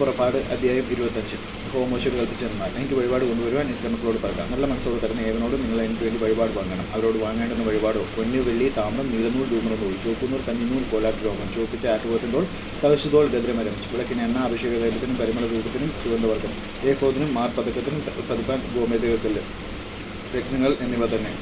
പുറപ്പാട് അധ്യായം ഇരുപത്തഞ്ച്. ഹോമോശോട് കൽപ്പിച്ചെന്നാൽ എനിക്ക് വഴിപാട് കൊണ്ടുവരുവാൻ ഇസ്ലാമക്കളോട് പറയാം നല്ല മനസ്സോട് തരുന്ന ഏവനോടും നിങ്ങൾ എനിക്ക് വേണ്ടി വഴിപാട് വാങ്ങണം. അവരോട് വാങ്ങേണ്ടുന്ന വഴിപാടോ? പൊന്നു വെള്ളി താമ്രം നീളനൂൽ ധൂമ്രനൂൽ ചുവപ്പുനൂൽ കഞ്ഞിനൂൽ കോലാട്ട് രോമം ചുവപ്പിച്ച ആറ്റുപോറ്റുമ്പോൾ തവശുതോൾ ഗദ്രമരം വിളക്കിന് എണ്ണ അഭിഷേക തൈലത്തിനും പരിമള രൂപത്തിനും സുഗന്ധവർഗം ഏഫോദിനും മാർ പതക്കത്തിനും പതിപ്പാൻ ഗോമേതകക്കല്ല് രത്നങ്ങൾ എന്നിവ തന്നെ.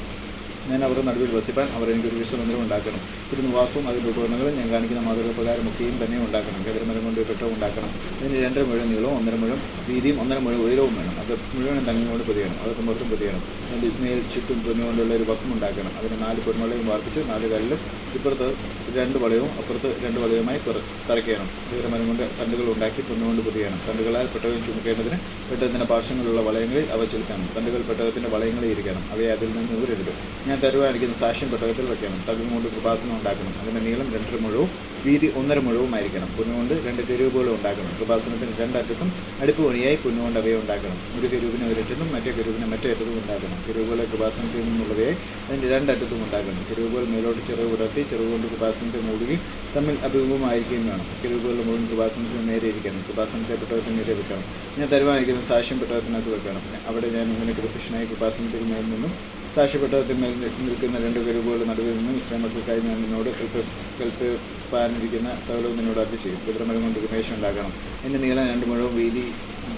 ഞാൻ അവരുടെ നടുവിൽ വസിപ്പാൻ അവർ എനിക്കൊരു വിശ്വമന്ദിരം ഉണ്ടാക്കണം. ഒരു നിവാസവും അതിന്റെ ഉപകരണങ്ങളും ഞാൻ കാണിക്കുന്ന മാതൃക പ്രകാരമൊക്കെയും തന്നെ ഉണ്ടാക്കണം. കതിരമരം കൊണ്ട് കെട്ടവും ഉണ്ടാക്കണം. ഇതിന് രണ്ടര മുഴം നീളവും ഒന്നര മുഴം വീതിയും ഒന്നര മുഴം ഉയരവും വേണം. അത് മുഴുവനും തങ്ങിക്കൊണ്ട് പൊതിയണം. അതൊക്കെ മൊത്തം പൊതിയണം. അതിന്റെ മേൽ ചുറ്റും പൊന്നുകൊണ്ടുള്ള ഒരു വക്കം ഉണ്ടാക്കണം. അതിന് നാല് പൊന്മളയും വാർപ്പിച്ച് നാല് കല്ലും ഇപ്പുറത്ത് രണ്ട് വളയവും അപ്പുറത്ത് രണ്ട് വളയവുമായി തുറ തറയ്ക്കണം. കതിരമരം കൊണ്ട് തണ്ടുകൾ ഉണ്ടാക്കി തുന്നുകൊണ്ട് പൊതിയണം. തണ്ടുകളാൽ പെട്ടകം ചുമക്കേണ്ടതിന് പെട്ടകത്തിന്റെ പാർശ്വങ്ങളിലുള്ള വളയങ്ങളിൽ അവ ചെലുത്തണം. തണ്ടുകൾ പെട്ടകത്തിന്റെ വളയങ്ങളിൽ ഇരിക്കണം. അവയെ അതിൽ നിന്ന് ഊരരുത്. ഞാൻ തരുവാനിരിക്കുന്ന സാക്ഷ്യം പെട്ടകത്തിൽ വെക്കണം. തകും കൊണ്ട് കൃപാസനം ഉണ്ടാക്കണം. അതിന്റെ നീളം രണ്ടര മുഴവും വീതി ഒന്നര മുഴവുമായിരിക്കണം പൊന്നുകൊണ്ട് രണ്ട് തെരുവുകളും ഉണ്ടാക്കണം. കൃപാസനത്തിന് രണ്ടറ്റത്തും അടുപ്പ് പണിയായി പൊന്നുകൊണ്ട് അവയെ ഉണ്ടാക്കണം. ഒരു തെരുവിനെ ഒരറ്റത്തും മറ്റേ തെരുവിനെ മറ്റേ അറ്റത്തും ഉണ്ടാക്കണം. തെരുവുകളെ കൃപാസനത്തിൽ നിന്നുള്ളവയെ അതിന്റെ രണ്ടറ്റത്തും ഉണ്ടാക്കണം. തെരുവുകൾ മേലോട്ട് ചെറുവ് വിടർത്തി ചെറുവ് കൊണ്ട് കൃപാസനത്തെ മൂടുകയും തമ്മിൽ അഭിമുഖമായിരിക്കുകയും വേണം. കെരൂപുകളുടെ മുഴുവൻ കൃപാസനത്തിന് നേരെ ഇരിക്കണം. കൃപാസനത്തെ പെട്ടകത്തിന് നേരെ വെക്കണം. ഞാൻ തരുവാനിരിക്കുന്ന സാക്ഷ്യം പെട്ടകത്തിനകത്ത് വെക്കണം. അവിടെ ഞാൻ ഇങ്ങനെ കൃത്യനായി കൃപാസനത്തിൽ മേൽ നിന്നും സാക്ഷ്യപ്പെട്ടതിൽ മേൽ നിൽക്കുന്ന രണ്ട് കരുവുകളുടെ നടുവിൽ നിന്ന് ഇസ്ലാമക്കൾക്കായി ഞാൻ നിന്നോട് കൽപ്പ് കൽപ്പിപ്പാനിരിക്കുന്ന സകലവും ചെയ്യും കുതിരമരം കൊണ്ട് ഒരു മേശ ഉണ്ടാക്കണം എന്റെ നീളം രണ്ട് മുഴവും വീതി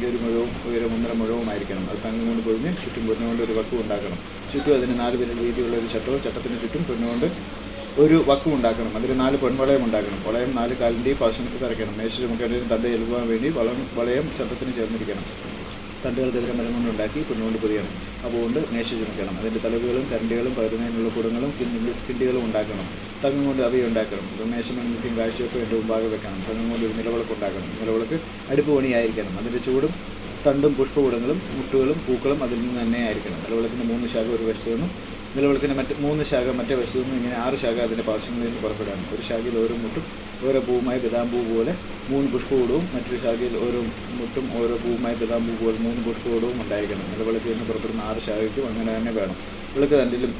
ഒരു മുഴവും ഉയരം ഒന്നര മുഴവുമായിരിക്കണം അത് തങ്ങും കൊണ്ട് പൊതിഞ്ഞ് ചുറ്റും പൊന്നുകൊണ്ട് ഒരു വക്കും ഉണ്ടാക്കണം ചുറ്റും അതിന് നാല് പേര് വീതിയുള്ള ഒരു ചട്ടവും ചട്ടത്തിന് ചുറ്റും പൊന്നുകൊണ്ട് ഒരു വക്കും ഉണ്ടാക്കണം അതിൽ നാല് പെൺവളയം ഉണ്ടാക്കണം വളയം നാല് കാലിന്റെയും പാർശ്വത്തിൽ തറയ്ക്കണം. മേശ ചുമക്കേണ്ടതിന് തണ്ട എഴുതുവാൻ വേണ്ടി വളം വളയം ചട്ടത്തിന് ചേർന്നിരിക്കണം. തണ്ടുകൾ കതിര മരം കൊണ്ടുണ്ടാക്കി പൊന്നുകൊണ്ട് പൊതിയണം. അതുകൊണ്ട് മേശ ചുമക്കണം. അതിന്റെ തലവുകളും കരണ്ടികളും പകരുന്നതിനുള്ള കുടങ്ങളും കിണ്ടികളും ഉണ്ടാക്കണം. തങ്ങം കൊണ്ട് അവയെ ഉണ്ടാക്കണം. നിത്യം കാഴ്ചയൊക്കെ എന്റെ മുമ്പാകെ വെക്കണം. തങ്ങം കൊണ്ട് ഒരു നിലവിളക്ക് ഉണ്ടാക്കണം. നിലവിളക്ക് അടുപ്പ് പണിയായിരിക്കണം. അതിന്റെ ചൂടും തണ്ടും പുഷ്പകൂടങ്ങളും മുട്ടുകളും പൂക്കളും അതിൽ നിന്ന് തന്നെ ആയിരിക്കണം. നിലവിളക്കിന്റെ മൂന്ന് ശാഖ ഒരു വശത്തു നിന്നും നിലവിളക്കിന്റെ മറ്റ് മൂന്ന് ശാഖ മറ്റേ വശത്തു നിന്ന് ഇങ്ങനെ ആറ് ശാഖ അതിന്റെ പാർശ്വങ്ങളിൽ നിന്ന് പുറപ്പെടാണ് ഒരു ശാഖയിൽ ഓരോ മുട്ടും ഓരോ പൂവുമായി ബദാംപൂ പോലെ മൂന്ന് പുഷ്പകൂടവും മറ്റൊരു ശാഖയിൽ ഓരോ മുട്ടും ഓരോ പൂവുമായി ബദാംപൂ പോലെ മൂന്ന് പുഷ്പകൂടവും ഉണ്ടായിരിക്കണം. നിലവിളക്കിൽ നിന്ന് പുറപ്പെടുന്ന ആറ് ശാഖയ്ക്കും അങ്ങനെ തന്നെ വേണം. വിളക്ക് തണ്ടിലും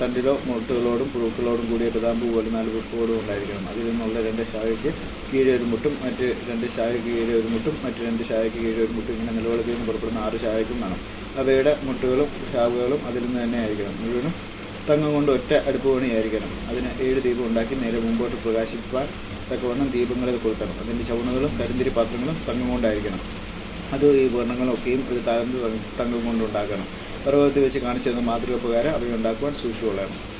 തണ്ടിലോ മുട്ടുകളോടും പുഴുക്കളോടും കൂടിയ ബദാംപൂ പോലെ നാല് പുഷ്പകൂടവും ഉണ്ടായിരിക്കണം. അതിൽ നിന്നുള്ള രണ്ട് ശാഖയ്ക്ക് കീഴെ ഒരു മുട്ടും മറ്റ് രണ്ട് ശാഖയ്ക്ക് കീഴെ ഒരു മുട്ടും മറ്റ് രണ്ട് ശാഖയ്ക്ക് കീഴെ ഒരു മുട്ടും ഇങ്ങനെ നിലവിളക്കിൽ നിന്ന് പുറപ്പെടുന്ന ആറ് ശാഖയ്ക്കും വേണം. അവയുടെ മുട്ടുകളും ശാഖകളും അതിൽ നിന്ന് തന്നെ ആയിരിക്കണം. മുഴുവനും തങ്ങം കൊണ്ട് ഒറ്റ അടുപ്പ് പണിയായിരിക്കണം അതിന് ഏഴ് ദീപം ഉണ്ടാക്കി നേരെ മുമ്പോട്ട് പ്രകാശിപ്പാൻ തക്കവണ്ണം ദീപങ്ങളിൽ കൊളുത്തണം. അതിന്റെ ചവണുകളും കരിന്തിരി പാത്രങ്ങളും തങ്ങം കൊണ്ടായിരിക്കണം. അത് ഈ ഉപകരണങ്ങളൊക്കെയും ഒരു തരം തങ്കം കൊണ്ടുണ്ടാക്കണം. പർവതത്തിൽ വെച്ച് കാണിച്ചു മാതൃക മാതൃകപ്രകാരം അവയുണ്ടാക്കുവാൻ സൂക്ഷിച്ചുകൊള്ളണം.